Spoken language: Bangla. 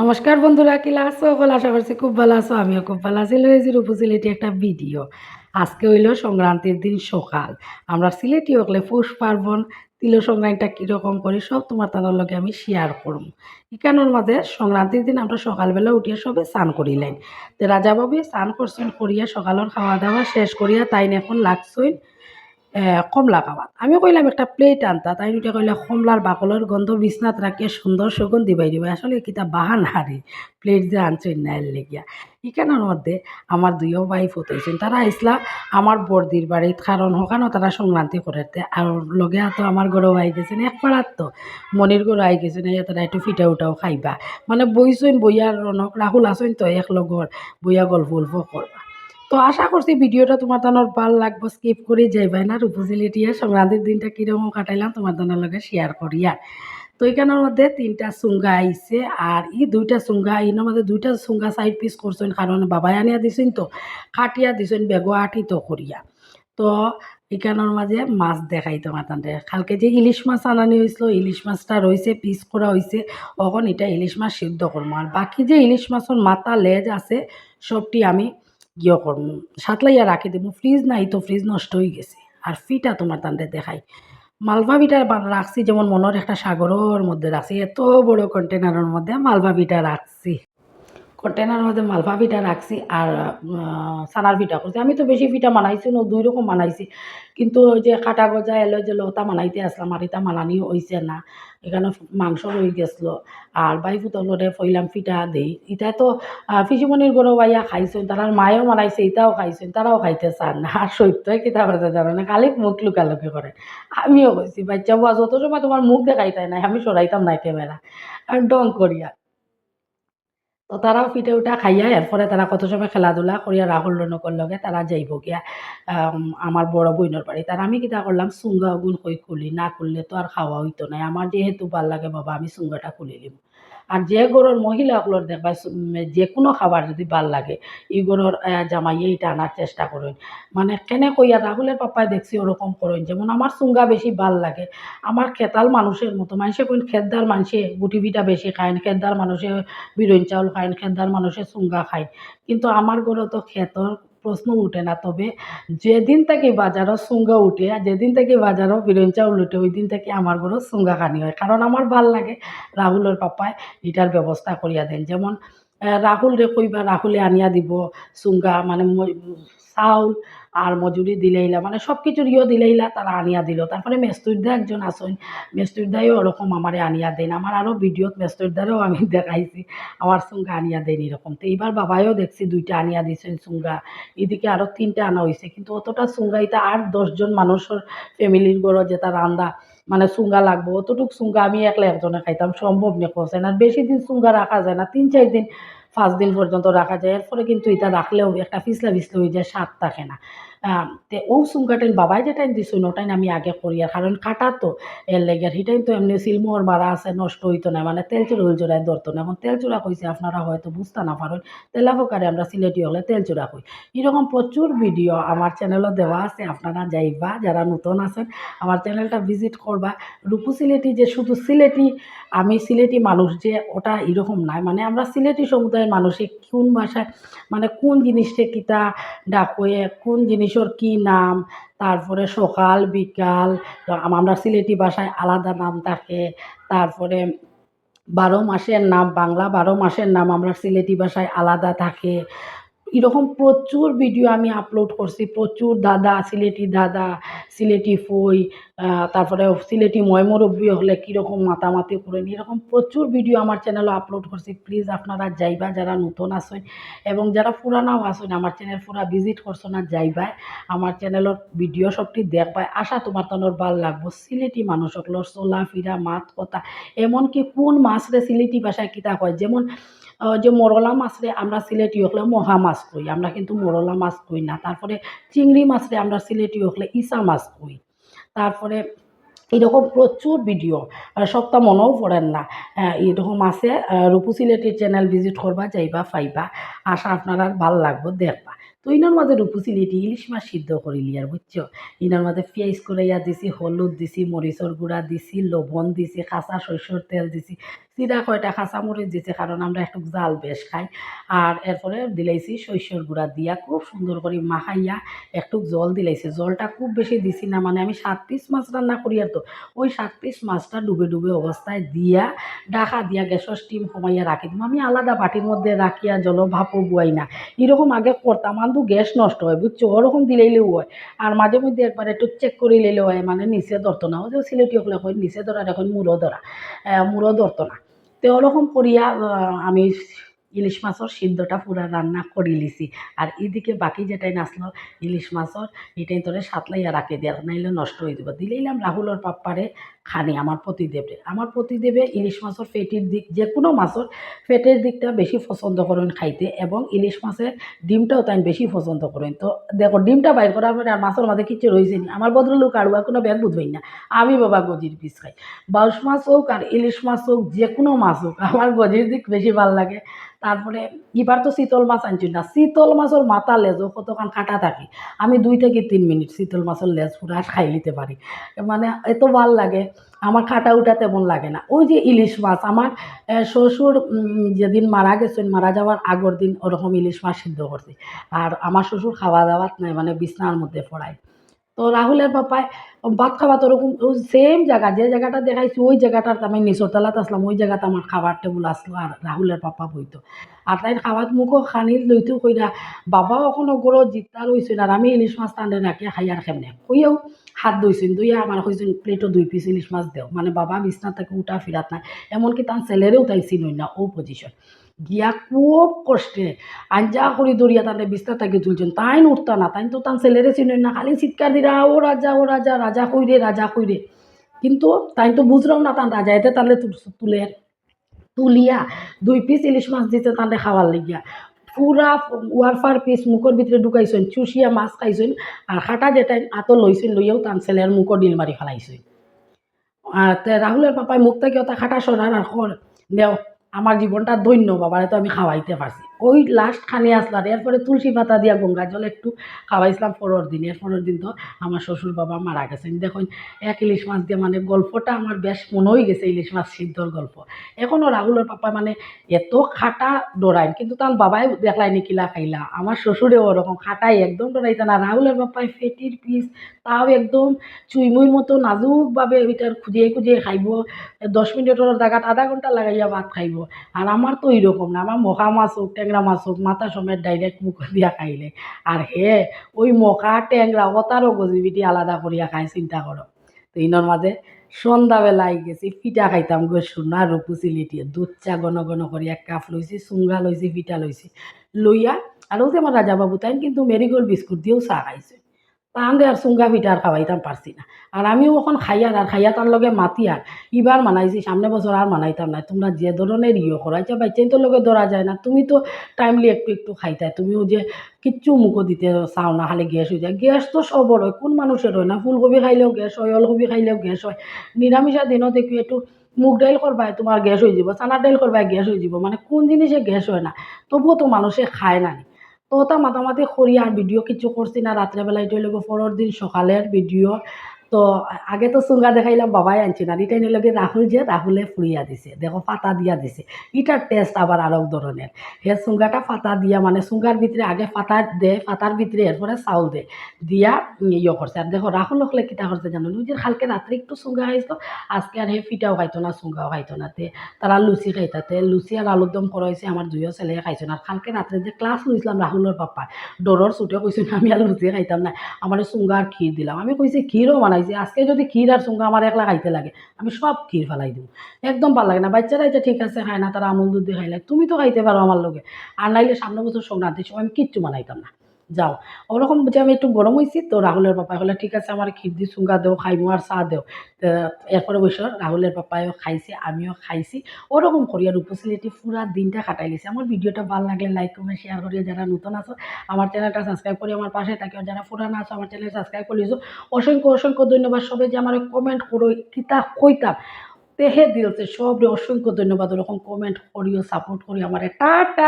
নমস্কার বন্ধুরা কিলা আছো বলে আশা করছি খুব ভালো আছো। আমিও খুব ভালো আছি। লয়েছি উপসিলেটি একটা ভিডিও। আজকে হইল সংক্রান্তির দিন সকাল। আমরা সিলেটি হকলে পৌষ পার্বণ তিল সংক্রান্তিটা কীরকম করি, সব তোমার তার লগে আমি শেয়ার করব। ইকানোর মাঝে সংক্রান্তির দিন আমরা সকালবেলা উঠিয়ে সবে স্নান করিলেন। তো রাজা বাবু স্নান করছেন, করিয়া সকালের খাওয়া দাওয়া শেষ করিয়া তাই এখন লাগছইন কমলা খাওয়াত আমি কইলাম, একটা প্লেট আনতা। তাই দুটা কইলা, কমলার বাকলের গন্ধ বিছনাত রাখিয়ে সুন্দর সুগন্ধি বাই দিবা। আসলে কিতা বাহান হারি প্লেট যে আনছে না এর লেগিয়া। ইখানের মধ্যে আমার দুইও ভাই ফুটাইছেন তারা আইসলা আমার বর্দির বাড়িত কারণ ওখানেও তারা সংক্রান্তি করেতে আর লগে তো আমার গরু আই গেছেন এক পাড়ার তো মনির গরু আই গেছেন তারা একটু ফিটা উঠাও খাইবা। মানে বইছেন বইয়ার রনক রাহুল আসেন তো এক লগর বইয়া গল্প গল্প করবা তো আশা করছি ভিডিওটা তোমার দানোর ভালো লাগবো স্কিপ করে যাইবাই না। উপজিলিটিয়া সংক্রান্তির দিনটা কীরকম কাটাইলাম, তোমার দানোর লগে শেয়ার করি আর তো এখানের মধ্যে তিনটা চুঙ্গা আইছে, আর ই দুইটা চুঙ্গা ইনোর মধ্যে দুইটা চুঙ্গা সাইড পিস করছেন, কারণ বাবাই আনিয়া দিছেন তো, কাটিয়া দিছেন, বেগো আটি তো করিয়া। তো এখানের মাঝে মাছ দেখাই তোমার তান্তে কালকে যে ইলিশ মাছ আনানি হয়েছিল ইলিশ মাছটা রয়েছে পিস করা হয়েছে তখন এটা ইলিশ মাছ সিদ্ধ করব আর বাকি যে ইলিশ মাছের মাথা লেজ আছে, সবটি আমি ইয়ে করব সাতলাইয়া রাখি দেবো ফ্রিজ নাই তো ফ্রিজ নষ্ট হয়ে গেছে। আর ফিটা তোমার তান্তে দেখাই। মালভা বিটা রাখছি, যেমন মনের একটা সাগরের মধ্যে রাখছি, এত বড় কন্টেনারের মধ্যে মালভা বিটা রাখছি। কন্টেনারের মধ্যে মালভা পিঠা রাখছি আর সানার পিঠা করছি। আমি তো বেশি পিঠা বানাইছি না, দুই রকম বানাইছি কিন্তু ওই যে কাটা গজা এলো যে লতা মানাইতে আসলাম, আর এটা মানানি হয়েছে না। এখানে মাংস রয়ে গেছিল। আর বাই ফুতলরে ফইলাম পিঠা দেই। এটা তো ফিসিমনির গরু বাইয়া খাইছেন তারার মায়েও মানাইছে এটাও খাইছেন তারাও খাইতে চান না। আর সত্যই কিতা করতে জানো না খালি মুখ লুকালুকি করে আমিও কইছি বাচ্চা বুয়া যত সময় তোমার মুখ দেখাইতাই নাই, আমি সরাইতাম না ক্যামেরা আর ডং করিয়া তো তারাও পিঠে উঠা খাইয়া এরপরে তারা কত সময় খেলাধুলা করিয়া রাহুল রনকর লগে তারা যাইব গিয়া আম, আমার বড় বইনের বাড়ি তার আমি কিতা করলাম চুঙ্গা গুণ কই খুলি না খুললে তো আর খাওয়া হইতো না আমার যেহেতু ভালো লাগে বাবা আমি চুঙ্গাটা খুলি দিম আর যে গরুর মহিলাগুলোর দেখবা যে কোনো খাবার যদি ভালো লাগে ই গরুর জামাইয়ে এটা আনার চেষ্টা করেন। মানে কেনে কইয়া রাহুলের পাপায় দেখছি ওরকম করেন, যেমন আমার চুঙ্গা বেশি ভালো লাগে। আমার খেতাল মানুষের মতো, মানুষে কইন খেতদার মানুষে গুটি বিটা বেশি খায়, খেতদার মানুষে বিরইন চাউল খায়, খেতদার মানুষে চুঙ্গা খায়। কিন্তু আমার ঘরে তো খেতর প্রশ্ন উঠে না। তবে যেদিন থেকে বাজারও সুঙ্গা উঠে, আর যেদিন থেকে বাজারও বিরইন চাউল উঠে, ওই দিন থেকে আমার ঘরও সুঙ্গা খানি হয়। কারণ আমার ভালো লাগে রাহুলের পাপায় এটার ব্যবস্থা করিয়া দেন। যেমন রাহুল রে কইবা রাহুলে আনিয়া দিব চুঙ্গা মানে চাউল আর মজুরি দিলেইলা মানে সব কিছুর ইয়ে দিলেইলা তারা আনিয়া দিল। তারপরে মেস্তুরদা একজন আসেন মেস্তুরদাইও ওরকম আমারে আনিয়া দেন। আমার আরও ভিডিওত মেস্তুরদারও আমি দেখাইছি আমার চুঙ্গা আনিয়া দেন এরকম তো এইবার বাবাইও দেখছি দুইটা আনিয়া দিছেন চুঙ্গা এদিকে আরও তিনটা আনা হয়েছে কিন্তু অতটা চুঙ্গা এটা আর দশজন মানুষের ফ্যামিলির গড় যেটা রান্দা মানে সুঙ্গা লাগবো, অতটুক সুঙ্গা আমি একলা একজনে খাইতাম, সম্ভব নেই কোসেন আর বেশি দিন সুঙ্গা রাখা যায় না, তিন চার দিন, পাঁচ দিন পর্যন্ত রাখা যায়। এরপরে কিন্তু এটা রাখলেও একটা পিছলা পিছলা হয়ে যায় স্বাদ থাকে না তে ও চুঙ্গাটাইন বাবাই যেটাইন দিছুন ওটাইন আমি আগে করি আর কারণ কাটা তো এর লেগে হিটাইন তো এমনি সিলমোহর মারা আছে, নষ্ট হইতো না মানে তেল চুরা চুরাই ধরতো না এখন তেল চুরা কইছে আপনারা হয়তো বুঝতে না পারেন তেলা ফোকারে আমরা সিলেটি হলে তেল চুরা কই। এরকম প্রচুর ভিডিও আমার চ্যানেলও দেওয়া আছে, আপনারা যাইবা, যারা নতুন আছেন আমার চ্যানেলটা ভিজিট করবা রূপু সিলেটি যে শুধু সিলেটি আমি সিলেটি মানুষ যে ওটা এরকম নাই। মানে আমরা সিলেটি সমুদায়ের মানুষে কোন ভাষায় মানে কোন জিনিসটা কিতা ডাকয়ে কোন জিনিসের কি নাম? তারপরে সকাল, বিকাল আমরা সিলেটি ভাষায় আলাদা নাম থাকে। তারপরে বারো মাসের নাম, বাংলা বারো মাসের নাম আমরা সিলেটি ভাষায় আলাদা থাকে। এরকম প্রচুর ভিডিও আমি আপলোড করছি। প্রচুর দাদা, সিলেটি দাদা, সিলেটি ফই তারপরে সিলেটি ময়মরব্বী হলে কীরকম মাতামাতি করেন এরকম প্রচুর ভিডিও আমার চ্যানেলে আপলোড করছি। প্লিজ আপনারা যাইবা, যারা নতুন আসেন এবং যারা পুরানাও আসেন আমার চ্যানেল পুরা ভিজিট করছ না যাইবা আমার চ্যানেলের ভিডিও সবটি দেখবাই। আশা তোমার তনর ভালো লাগবো। সিলেটি মানুষ সকলের চলা ফিরা মাত কথা এমনকি কোন মাছরে সিলেটি ভাষায় কিতা কয় যেমন যে মরলা মাছরে আমরা সিলেটি হলে মহা মাছ কই, আমরা কিন্তু মরলা মাছ কই না। তারপরে চিংড়ি মাছরে আমরা সিলেটি হলে ইসা মাছ কই। তারপরে এরকম প্রচুর ভিডিও সপ্তাহ মনেও পড়েন না। এরকম আছে রূপু সিলেটির চ্যানেল ভিজিট করবা, যাইবা পাইবা আশা আপনার আর ভালো লাগবো, দেখবা। তো ইনার মাঝে রূপু সিলেটি ইলিশ মাছ সিদ্ধ করিলি আর, বুঝছ? ইনার মাঝে পেঁয়াজ করাইয়া দিছি, হলুদ দিছি, মরিচর গুঁড়া দিছি, লবণ দিছি, কাঁচা সরষের তেল দিছি। চিরা কয়টা কাঁচামরিচ দিছে, কারণ আমরা একটু জাল বেশ খাই। আর এরপরে দিলাইছি সরিষার গুঁড়া দিয়া খুব সুন্দর করে মাখাইয়া একটু জল দিলাইছি। জলটা খুব বেশি দিছি না মানে আমি সাত পিস মাছ রান্না করি আর তো। ওই সাত পিস মাছটা ডুবে ডুবে অবস্থায় দিয়া, ডাকা দিয়া গ্যাসের স্টিম কমাইয়া রাখি দিম। আমি আলাদা বাটির মধ্যে রাখিয়া জল ভাপও বুয়াই না। এরকম আগে করতাম কিন্তু গ্যাস নষ্ট হয়, বুঝছ? ওরকম দিলেইলেও হয়। আর মাঝে মধ্যে একবার একটু চেক করে নিলেও হয় মানে নিচে ধরতো না। ওই যে সিলেটি হলে নিচে ধরার এখন মুড়ো ধরা। মুড়ো ধরতো না। তো ওরকম করিয়া আমি ইলিশ মাছের সিদ্ধটা পুরা রান্না করে লিছি। আর এদিকে বাকি যেটাই নাচল ইলিশ মাছের এটাই তোরে সাতলাইয়া রাখে দিয়ে, নাইলে নষ্ট হয়ে যাব। দিলেইলাম রাহুলের পাপ্পারে খানি আমার প্রতিদেবে আমার প্রতিদেবে ইলিশ মাছের ফেটির দিক, যে কোনো মাছের ফেটের দিকটা বেশি পছন্দ করেন খাইতে এবং ইলিশ মাছের ডিমটাও তাই বেশি পছন্দ করেন। তো দেখো, ডিমটা বাইর করার পরে আর মাছের মাঝে কিছু রয়েছে নি। আমার ভদ্রলোক আড়ুয়া কোনো ব্যাগ বুঝবেই না। আমি বাবা গজির পিস খাই। বাউস মাছ হোক আর ইলিশ মাছ হোক, যে কোনো মাছ হোক, আমার গজির দিক বেশি ভালো লাগে। তারপরে এবার তো শীতল মাছ আনছি না। শীতল মাছের মাথা লেজও কতক্ষণ কাটা থাকে। আমি দুই থেকে তিন মিনিট শীতল মাছের লেজ পুরা খাই নিতে পারি। মানে এত ভালো লাগে। আমার খাটা উঠা তেমন লাগে না। ওই যে ইলিশ মাছ, আমার শ্বশুর যেদিন মারা গেছেন, মারা যাওয়ার আগের দিন ওরকম ইলিশ মাছ সিদ্ধ করছে। আর আমার শ্বশুর খাওয়া দাওয়াত নাই মানে বিছনার মধ্যে পড়ায়। তো রাহুলের বাপায় ভাত খাওয়া তো ওরকম সেম জায়গা, যে জায়গাটা দেখাইছি, ওই জায়গাটার আমি নিচর তলাতে আসলাম, ওই জায়গাতে আমার খাবার টেবুল আসলো আর রাহুলের পাপা বইতো। আর তাই খাওয়াত মুখও খানি লইতো কইরা, বাবাও এখনও গরো জিতা রইছেন আর আমি ইলিশ মাছ টানে রাখি খাই আর কেমনে? কইয়াও হাত ধুইছেন দুইয়া আমার কইছেন প্লেটও দুই পিস ইলিশ মাছ দেও মানে বাবা বিছনা থেকে উঠা ফিরাত নাই। এমনকি তার ছেলেরেও তাই চিনই না ও পজিশন গিয়া খুব কষ্টে, আঞ্জা করি দরিয়া তাতে বিছনা থেকে তুলছেন তাই উঠতা না তাই তো তার ছেলেরে চিনই না, খালি চিৎকার দিরা ও রাজা ও রাজা রাজা কইরে রাজা কইরে কিন্তু তাই তো বুঝলাম না তার রাজা এতে তাহলে তুলে তুলিয়া, দুই পিস ইলিশ মাছ দিতে তাহলে খাওয়ার লাগিয়া। পুরা ওয়ারফার পিস মুখের ভিতরে ঢুকাইছেন চুষিয়া মাছ খাইছেন আর খাটা টাইম আতো লইছেন লইয়াও তান ছেলের মুখর ডিল মারি ফেলাইছেন আর রাহুলের পাপায় মুখ থেকে ওটা খাটা সরার আর খর দেও আমার জীবনটা ধন্য বাবারে তো আমি খাওয়াইতে পারছি ওই লাস্ট খানি আসলাম। এরপরে তুলসী পাতা দিয়া গঙ্গা জল একটু খাওয়াইছিলাম পরের দিন। এর পরের দিন তো আমার শ্বশুর বাবা মারা গেছেন। দেখুন, এক ইলিশ মাছ দিয়ে মানে গল্পটা আমার বেশ মনে হয়ে গেছে, ইলিশ মাছ সিদ্ধর গল্প। এখনও রাহুলের পাপা মানে এত খাটা ডরাইন কিন্তু তার বাবাই দেখলাই নি কিলা খাইলা। আমার শ্বশুরেও ওরকম খাটাই একদম ডরাইতে না। রাহুলের বাপাই ফেটির পিস, তাও একদম চুইমুই মতো নাজুকভাবে এটার খুঁজিয়ে খুঁজিয়ে খাইব। দশ মিনিটের জায়গাত আধা ঘণ্টা লাগাইয়া ভাত খাইব। আর আমার তো এইরকম না। আমার মখা মাছ হোক ট্যাংরা মাছ মাথা সমেত ডাইরেক্ট মুখ দিয়া খাইলে। আর হে, ওই মকা ট্যাংরা অতারও গজিবিটি আলাদা করিয়া খায় চিন্তা করো তো ইনর মাঝে সন্ধ্যাবেলায় গেছি, পিঠা খাইতাম গো সোনা রূপু চিলিটি দুধ চা ঘন ঘন করি এক কাপ লইছি চুঙ্গা লইছি পিঠা লইছি লইয়া আর ওই যে আমার রাজা বাবু তাই কিন্তু মেরিগোল্ড বিস্কুট দিয়েও চা খাইছে। তাহাতে আর চুঙ্গা পিঠা আর খাওয়াইতাম পারছি না। আর আমিও এখন খাইয়ার আর খাইয়া তার লগে মাতি আর। ইবার মানাইছি, সামনে বছর আর মানাইতাম না তোমরা যে ধরনের ইয়ে করো আচ্ছা বাচ্চাই তো লগে ধরা যায় না। তুমি তো টাইমলি একটু একটু খাইতাই তুমিও যে কিচ্ছু মুখো দিতে চাও না, খালি গ্যাস হয়ে যায়। গ্যাস তো সবর হয়। কোন মানুষের হয় না? ফুলকপি খাইলেও গ্যাস হয় ওলকপি খাইলেও গ্যাস হয়। নিরামিষা দিনত দেখি একটু মুগ ডাইল করবাই তোমার গ্যাস হয়ে যাব, চানা ডাইল করবাই গ্যাস হয়ে যাব। মানে কোন জিনিসে গ্যাস হয় না? তবুও তো মানুষে খায় না। তো ওটা মাতামাতি করি আর ভিডিও কিছু করছি না রাত্রেবেলা এটা হইলে পরের দিন সকালের ভিডিও তো আগে তো চুঙ্গা দেখাইলাম, বাবাই আনছি না এটা নিয়ে লগে রাহুল যে রাহুলে ফুরিয়া দিছে, দেখো পাতা দিয়া দিছে। এটার টেস্ট আবার আরও ধরনের হে চুঙ্গাটা পাতা দিয়া মানে চুঙ্গার ভিতরে আগে পাতা দে পাতার ভিতরে এরপরে চাউল দে, দিয়া ইয়ে করছে আর দেখো রাহুল হলে কিতা করছে জানো? যে কালকে রাত্রে একটু চুঙ্গা খাইতো আজকে আর হে ফিটাও খাইতো না চুঙ্গাও খাইতো না তে। তারা লুচি খাইতাতে লুচি আর আলুর দম করাইছে আমার দুইও ছেলে খাইছে না। কালকে রাত্রে যে ক্লাস লইছিলাম রাহুলের পাপা ডরর ছুটে কইছে আমি আর লুচি খাইতাম না আমার চুঙ্গা আর ক্ষীর দিলাম। আমি কইছি ক্ষীরও বানাইছি। আজকে যদি ক্ষীর আর সুঙ্গা আমার একলা খাইতে লাগে, আমি সব ক্ষীর ফেলাই দিব। একদম ভালো লাগে না। বাচ্চারা এটা ঠিক আছে, খায় না, তারা আমুল দুধ দিয়ে খাইলে তুমি তো খাইতে পারো আমার লোকে আর নাইলে সামনে বছর সঙ্গে সময় আমি কিচ্ছু বানাইতাম না। যাও। ওরকম বুঝে আমি একটু গরম হয়েছি তো রাহুলের পাপা হলে ঠিক আছে, আমার ক্ষীর দি চুঙ্গা দেও, খাইমো আর চা দেও। এরপরে বসে রাহুলের পাপায়ও খাইছে, আমিও খাইছি। ওরকম করি আর উপস্থিতি পুরা দিনটা কাটাই লিছি। আমার ভিডিওটা ভালো লাগলে লাইক কমেন্ট শেয়ার করিয়ে যারা নতুন আছো, আমার চ্যানেলটা সাবস্ক্রাইব করে আমার পাশে থাকে আর যারা পুরানো আছো, আমার চ্যানেল সাবস্ক্রাইব করে লিছো অসংখ্য অসংখ্য ধন্যবাদ। সবাই যে আমার কমেন্ট করো, কিতা কইতাম, তেহে দিলছে। সব অসংখ্য ধন্যবাদ। ওরকম কমেন্ট করিও সাপোর্ট করি আমার। টাটা!